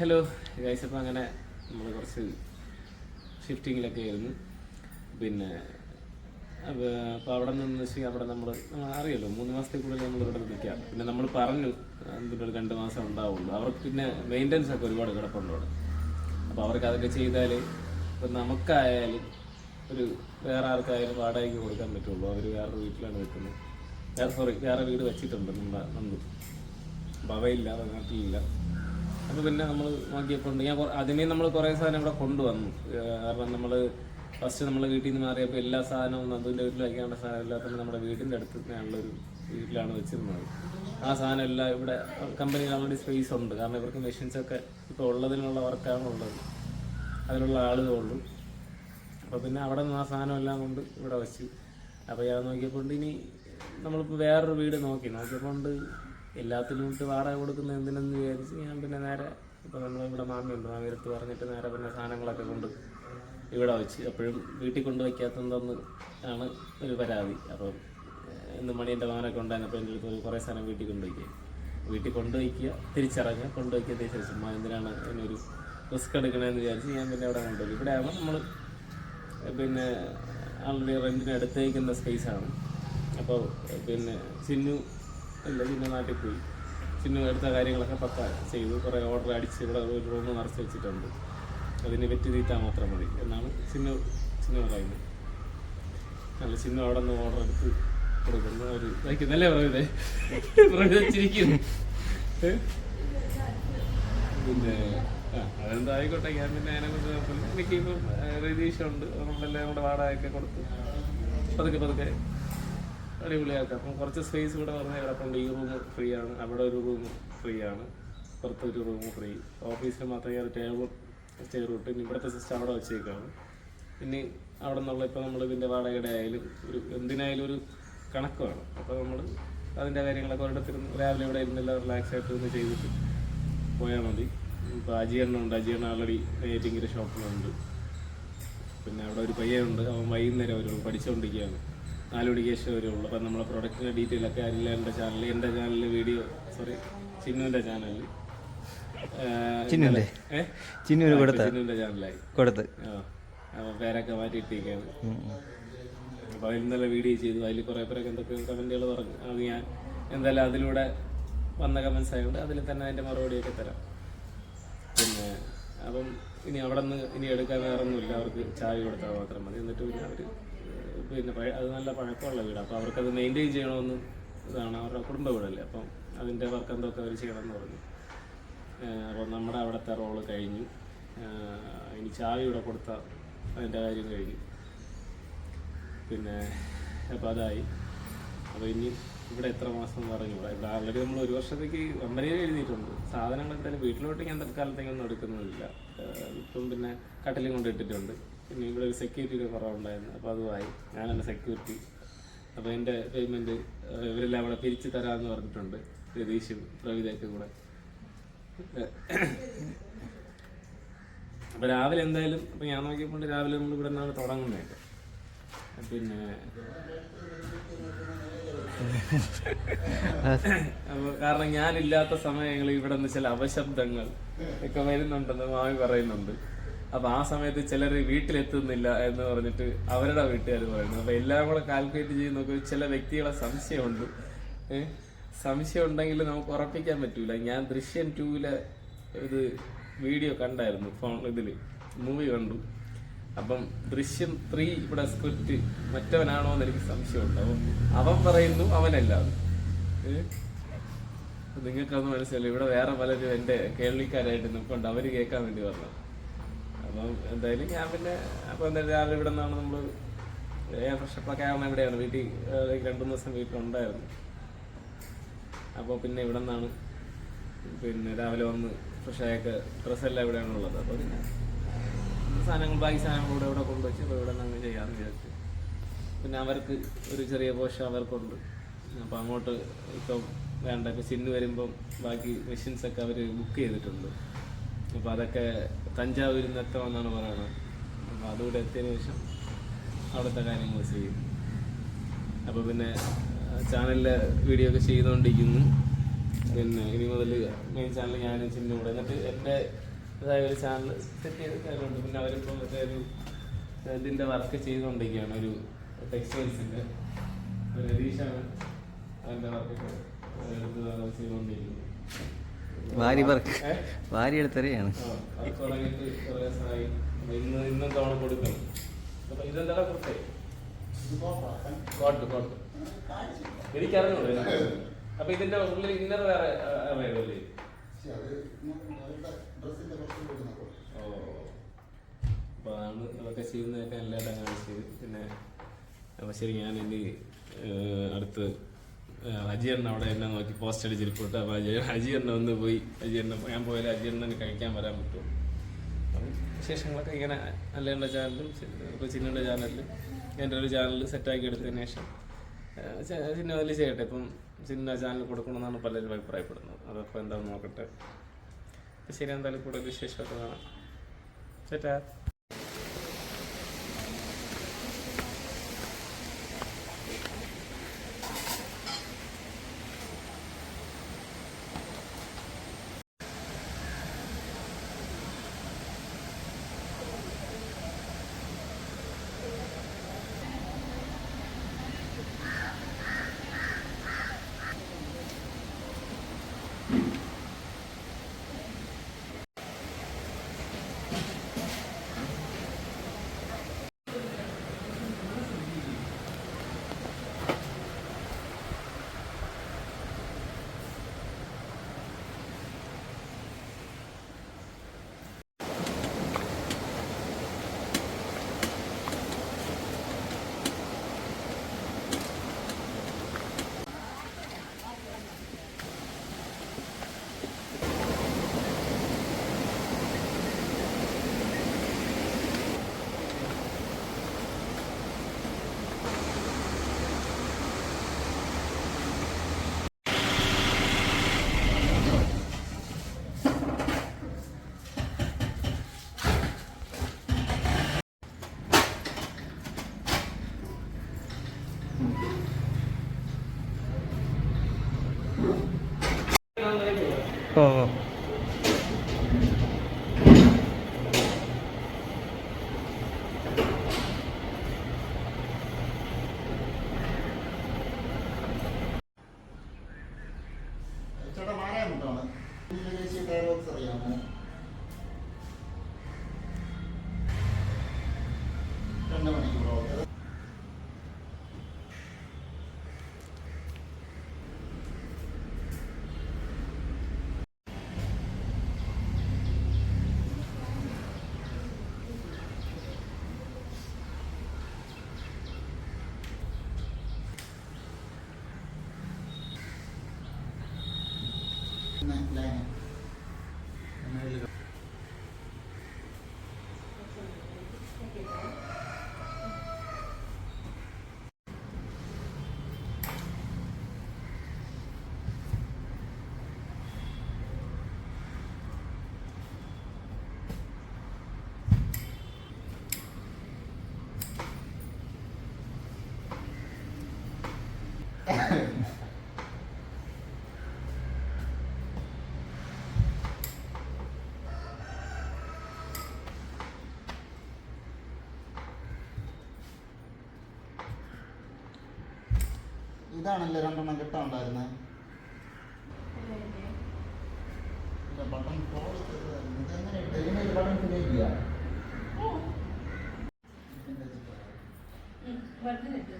Hello guys അപ്പോൾ അങ്ങനെ നമ്മൾ കുറച്ച് ഷിഫ്റ്റിങ്ങിലൊക്കെ ആയിരുന്നു. പിന്നെ അപ്പോൾ അവിടെ നിന്ന് വെച്ചാൽ അവിടെ നമ്മൾ അറിയാലോ മൂന്ന് മാസത്തേക്കുള്ളിൽ നമ്മൾ ഇവിടെ നിൽക്കാം. പിന്നെ നമ്മൾ പറഞ്ഞു ഒരു രണ്ട് മാസം ഉണ്ടാവുള്ളൂ. അവർക്ക് പിന്നെ മെയിന്റനൻസ് ഒക്കെ ഒരുപാട് കിടപ്പുണ്ട് അവിടെ. അപ്പോൾ അവർക്ക് അതൊക്കെ ചെയ്താൽ ഇപ്പം നമുക്കായാലും ഒരു വേറെ ആർക്കായാലും വാടകയ്ക്ക് കൊടുക്കാൻ പറ്റുള്ളൂ. അവർ വേറൊരു വീട്ടിലാണ് നിൽക്കുന്നത്. വേറെ സോറി വേറെ വീട് വെച്ചിട്ടുണ്ട് നന്ദു. അപ്പോൾ അവയില്ല അവ നാട്ടിലില്ല. അപ്പോൾ പിന്നെ നമ്മൾ നോക്കിയപ്പോൾ ഞാൻ അതിനെ നമ്മൾ കുറേ സാധനം ഇവിടെ കൊണ്ടുവന്നു. കാരണം നമ്മൾ ഫസ്റ്റ് നമ്മൾ വീട്ടിൽ നിന്ന് മാറിയപ്പോൾ എല്ലാ സാധനവും നന്ദുവിന്റെ വീട്ടിൽ വയ്ക്കാനുള്ള സാധനം എല്ലാത്തും നമ്മുടെ വീടിന്റെ അടുത്ത് തന്നെയുള്ളൊരു വീട്ടിലാണ് വെച്ചിരുന്നത്. ആ സാധനം എല്ലാം ഇവിടെ കമ്പനിയിൽ ഓൾറെഡി സ്പേസ് ഉണ്ട്. കാരണം ഇവർക്ക് മെഷീൻസ് ഒക്കെ ഇപ്പോൾ ഉള്ളതിനുള്ള വർക്കാണ് ഉള്ളത്. അതിനുള്ള ആളുകളുള്ളൂ അപ്പോൾ പിന്നെ അവിടെ നിന്ന് ആ സാധനം എല്ലാം കൊണ്ട് ഇവിടെ വെച്ച്. അപ്പോൾ ഞാൻ നോക്കിയപ്പോൾ ഇനി നമ്മളിപ്പോൾ വേറൊരു വീട് നോക്കി. നോക്കിയപ്പോൾ എല്ലാത്തിനും ഇട്ട് വാടക കൊടുക്കുന്ന എന്തിനെന്ന് വിചാരിച്ച് ഞാൻ പിന്നെ നേരെ ഇപ്പോൾ നമ്മളിവിടെ മാമിയുണ്ട്. മാമിയെടുത്ത് പറഞ്ഞിട്ട് നേരെ പിന്നെ സാധനങ്ങളൊക്കെ കൊണ്ട് ഇവിടെ വെച്ച്. അപ്പോഴും വീട്ടിൽ കൊണ്ട് വയ്ക്കാത്തതെന്ന് ആണ് ഒരു പരാതി. അപ്പം ഇന്ന് മണീന്റെ മകനൊക്കെ ഉണ്ടായിരുന്നു അപ്പോൾ എന്റെ അടുത്ത് കുറേ സാധനം വീട്ടിൽ കൊണ്ടുവയ്ക്കുക വീട്ടിൽ കൊണ്ടുപോയിക്കുക തിരിച്ചിറങ്ങുക കൊണ്ടുപോയിക്കുക തിരിച്ചു ചുമ്മാ എന്തിനാണ് അതിനൊരു റിസ്ക് എടുക്കണമെന്ന് വിചാരിച്ച് ഞാൻ പിന്നെ അവിടെ കൊണ്ടുപോയി. ഇവിടെ ആകുമ്പോൾ നമ്മൾ പിന്നെ ആൾറെഡി റെന്റിന് സ്പേസ് സ്പേസാണ് അപ്പോൾ പിന്നെ ചിന്നു എല്ലാം ചിന്നു നാട്ടിൽ പോയി. ചിന്നു എടുത്ത കാര്യങ്ങളൊക്കെ പക്ക ചെയ്തു. കുറേ ഓർഡർ അടിച്ച് ഇവിടെ ഒരു റൂം നിറച്ച് വെച്ചിട്ടുണ്ട്. അതിന് വെറ്റി തീറ്റാൻ മാത്രം മതി എന്നാണ് ചിന്നു ചിന്നു പറയുന്നത്. നല്ല ചിന്നു അവിടെ നിന്ന് ഓർഡർ എടുത്ത് കൊടുക്കുന്നു. അവർ വയ്ക്കുന്നല്ലേ പറയുന്നേ പ്രവചിച്ചിരിക്കുന്നു പിന്നെ അതെന്താ ആയിക്കോട്ടെ. ഞാൻ പിന്നെ അതിനെ കുറിച്ച് നോക്കുന്നു എനിക്കിപ്പം രതീഷുണ്ട്. നമ്മളെല്ലാം കൂടെ വാടകയൊക്കെ കൊടുത്ത്. പതുക്കെ പതുക്കെ അടിപൊളിയാക്കാം. അപ്പം കുറച്ച് സ്പേസ് ഇവിടെ പറഞ്ഞാൽ കിടപ്പുണ്ട്. ഈ റൂം ഫ്രീ ആണ്. അവിടെ ഒരു റൂം ഫ്രീ ആണ്. പുറത്തൊരു റൂം ഫ്രീ ഓഫീസിൽ മാത്രമേ ഒരു ടേബിൾ ചെയർ ഇട്ട് ഇനി ഇവിടുത്തെ സിസ്റ്റം അവിടെ വെച്ചേക്കാണ്. ഇനി അവിടെ നിന്നുള്ള ഇപ്പോൾ നമ്മൾ ഇതിന്റെ വാടകയുടെ ആയാലും ഒരു എന്തിനായാലും ഒരു കണക്ക് വേണം അപ്പോൾ നമ്മൾ അതിന്റെ കാര്യങ്ങളൊക്കെ ഒരിടത്തിരുന്ന് രാവിലെ ഇവിടെ ഇരുന്നെല്ലാം റിലാക്സ് ആയിട്ട് ഒന്ന് ചെയ്തിട്ട് പോയാൽ മതി. ഇപ്പോൾ അജിയണ്ണുണ്ട് അജിയണ്ണ ആൾറെഡി നെയ്റ്റിങ്ങിന്റെ ഷോപ്പിലുണ്ട് പിന്നെ അവിടെ ഒരു പയ്യനുണ്ട്. അവൻ വൈകുന്നേരം വരുള്ളൂ. പഠിച്ചുകൊണ്ടിരിക്കുകയാണ് നാല് മണിക്ക് ശേഷം വരുള്ളൂ അപ്പം നമ്മളെ പ്രൊഡക്റ്റിന്റെ ഡീറ്റെയിൽ ഒക്കെ അല്ല എന്റെ ചാനലിൽ എന്റെ ചാനലിൽ വീഡിയോ സോറി ചിന്നുവിന്റെ ചാനലിൽ ചിന്നുവിന്റെ? ചിന്നുവിന് കൊടുത്ത? ചിന്നുവിന്റെ ചാനലായി കൊടുത്ത്. അപ്പോൾ പേരൊക്കെ മാറ്റിയിട്ടിരിക്കുകയാണ്. അപ്പോൾ അതിൽ നല്ല വീഡിയോ ചെയ്തു. അതിൽ കുറേ പേരൊക്കെ എന്തൊക്കെ കമന്റുകൾ പറഞ്ഞു. അത് ഞാൻ എന്തായാലും അതിലൂടെ വന്ന കമൻസ് ആയതുകൊണ്ട് അതിൽ തന്നെ അതിന്റെ മറുപടിയൊക്കെ തരാം. പിന്നെ അപ്പം ഇനി അവിടെ നിന്ന് ഇനി എടുക്കാൻ വേറൊന്നുമില്ല. അവർക്ക് ചായ കൊടുത്താൽ മാത്രം മതി. എന്നിട്ട് പിന്നെ അവർ പിന്നെ അത് നല്ല പഴക്കമുള്ള വീട്. അപ്പോൾ അവർക്കത് മെയിന്റെയിൻ ചെയ്യണമെന്ന് ഇതാണ് അവരുടെ കുടുംബ വീടല്ലേ അപ്പം അതിന്റെ വർക്ക് എന്തൊക്കെ അവർ ചെയ്യണമെന്ന് പറഞ്ഞു. അപ്പോൾ നമ്മുടെ അവിടുത്തെ റോൾ കഴിഞ്ഞു. ഇനി ചായ ഇവിടെ കൊടുത്ത അതിന്റെ കാര്യം കഴിഞ്ഞു. പിന്നെ അപ്പോൾ അതായി. അപ്പോൾ ഇനി ഇവിടെ എത്ര മാസം പറഞ്ഞു ഇവിടെ ആൾറെഡി നമ്മൾ ഒരു വർഷത്തേക്ക് കമ്പനിയിൽ എഴുതിയിട്ടുണ്ട്. സാധനങ്ങൾ എന്തായാലും വീട്ടിലോട്ട് ഞാൻ തൽക്കാലത്തേക്കൊന്നും എടുക്കുന്നില്ല ഇപ്പം പിന്നെ കട്ടിലും കൊണ്ട് ഇട്ടിട്ടുണ്ട്. പിന്നെ ഇവിടെ ഒരു സെക്യൂരിറ്റിയുടെ കുറവുണ്ടായിരുന്നു അപ്പോൾ അതുമായി. ഞാനെന്റെ സെക്യൂരിറ്റി അപ്പോൾ എന്റെ പേയ്മെന്റ് ഇവരെല്ലാം അവിടെ പിരിച്ചു തരാമെന്ന് പറഞ്ഞിട്ടുണ്ട്. രതീഷും പ്രവിതയൊക്കെ കൂടെ. അപ്പോൾ രാവിലെ എന്തായാലും അപ്പോൾ ഞാൻ നോക്കിയപ്പോൾ രാവിലെ നമ്മൾ ഇവിടെ നിന്നാണ് തുടങ്ങുന്നത് പിന്നെ അപ്പൊ കാരണം ഞാനില്ലാത്ത സമയങ്ങളിൽ ഇവിടെ നിന്ന് ചില അപശബ്ദങ്ങൾ ഒക്കെ വരുന്നുണ്ടെന്ന് മാമി പറയുന്നുണ്ട്. അപ്പൊ ആ സമയത്ത് ചിലർ വീട്ടിലെത്തുന്നില്ല എന്ന് പറഞ്ഞിട്ട് അവരുടെ വീട്ടുകാർ പറയുന്നു. അപ്പൊ എല്ലാം കൂടെ കാൽക്കുലേറ്റ് ചെയ്ത് നോക്കി ചില വ്യക്തികളെ സംശയമുണ്ട്. സംശയം ഉണ്ടെങ്കിൽ നമുക്ക് ഉറപ്പിക്കാൻ പറ്റൂല. ഞാൻ ദൃശ്യം ടൂവിലെ ഇത് വീഡിയോ കണ്ടായിരുന്നു ഫോൺ ഇതിൽ. മൂവി കണ്ടു. അപ്പം ദൃശ്യം ത്രീ ഇവിടെ സ്ക്രിപ്റ്റ് മറ്റവനാണോ എന്ന് എനിക്ക് സംശയമുണ്ട്. അപ്പം അവൻ പറയുന്നു അവനല്ല നിങ്ങൾക്കത് മനസ്സിലായി ഇവിടെ വേറെ പലരും എന്റെ കേൾവിക്കാരായിട്ട് നിൽപ്പുണ്ട്. അവർ കേൾക്കാൻ വേണ്ടി പറഞ്ഞു അപ്പം എന്തായാലും ഞാൻ പിന്നെ അപ്പോൾ എന്തായാലും രാവിലെ ഇവിടെ നിന്നാണ് നമ്മൾ ഫ്രഷപ്പൊക്കെ ആവണം ഇവിടെയാണ്. വീട്ടിൽ രണ്ടു മൂന്ന് ദിവസം വീട്ടിലുണ്ടായിരുന്നു അപ്പോൾ പിന്നെ ഇവിടെ നിന്നാണ്. പിന്നെ രാവിലെ വന്ന് ഫ്രഷായൊക്കെ ഡ്രസ്സെല്ലാം ഇവിടെയാണ് ഉള്ളത്. അപ്പോൾ പിന്നെ സാധനങ്ങൾ ബാക്കി സാധനങ്ങൾ ഇവിടെ ഇവിടെ കൊണ്ടുവച്ച് അപ്പോൾ ഇവിടെ നിന്ന് ചെയ്യാമെന്ന് വിചാരിച്ചു. പിന്നെ അവർക്ക് ഒരു ചെറിയ പോഷൻ അവർക്കുണ്ട്. അപ്പോൾ അങ്ങോട്ട് ഇപ്പം വേണ്ട. ഇപ്പം സിന്ന് വരുമ്പം ബാക്കി മെഷീൻസ് ഒക്കെ അവർ ബുക്ക് ചെയ്തിട്ടുണ്ട്. അപ്പോൾ അതൊക്കെ തഞ്ചാവൂരിൽ നിന്ന് എത്തണമെന്നാണ് പറയുന്നത് അപ്പോൾ അതുകൂടെ എത്തിയതിന് ശേഷം അവിടുത്തെ കാര്യങ്ങൾ ചെയ്യും. അപ്പോൾ പിന്നെ ചാനലിൽ വീഡിയോ ഒക്കെ ചെയ്തുകൊണ്ടിരിക്കുന്നു. പിന്നെ ഇനി മുതൽ മെയിൻ ചാനൽ ഞാനും ചിന്നും കൂടെ. എന്നിട്ട് എന്റെ ഇതായ ഒരു ചാനൽ സെറ്റ് ചെയ്ത് തരുന്നുണ്ട് പിന്നെ അവരിപ്പോൾ മറ്റേ ഒരു ഇതിന്റെ വർക്ക് ചെയ്തുകൊണ്ടിരിക്കുകയാണ്. ഒരു ടെക്സ്റ്റൈൽസിന്റെ ഒരു രതീഷാണ് അതിന്റെ വർക്കൊക്കെ ചെയ്തുകൊണ്ടിരിക്കുന്നത്. വാരി പറക്ക്? വാരി എടുത്തറിയാണ്. ഇതിന്റെ ഉള്ളിൽ ഇന്നർ വേറെ ഓ അതൊക്കെ ചെയ്യുന്നതൊക്കെ എല്ലാവരും ചെയ്ത് പിന്നെ ശരി ഞാൻ ഇനി അടുത്ത് അജിയണ്ണ അവിടെ എന്നെ നോക്കി പോസ്റ്റ് അടിച്ചിരിപ്പോട്ട് അപ്പൊ അജി അജിയണ്ണ ഒന്ന് പോയി. അജിയണ്ണ ഞാൻ പോയാൽ അജിയണ്ണന് കഴിക്കാൻ വരാൻ പറ്റും. അപ്പം വിശേഷങ്ങളൊക്കെ ഇങ്ങനെ അല്ലേണ്ട ചാനലും ചിന്നയുടെ ചാനലിലും എന്റെ ഒരു ചാനൽ സെറ്റാക്കി എടുത്തതിന് ശേഷം ചിന്ന വലിയ ചെയ്യട്ടെ. ഇപ്പം ചിന്ന ചാനൽ കൊടുക്കണമെന്നാണ് പലരും അഭിപ്രായപ്പെടുന്നത്. അതപ്പോൾ എന്താണെന്ന് നോക്കട്ടെ. ശരി എന്തായാലും കൂടുതൽ വിശേഷമൊക്കെ കാണാം. സെറ്റാ ലൈന ഇതാണല്ലേ രണ്ടെണ്ണം കിട്ടാണ്ടായിരുന്നേ ഇല്ല ബട്ടൺ ബട്ടൺ ചെയ്യാം. ബട്ടൺ ഇട്ട്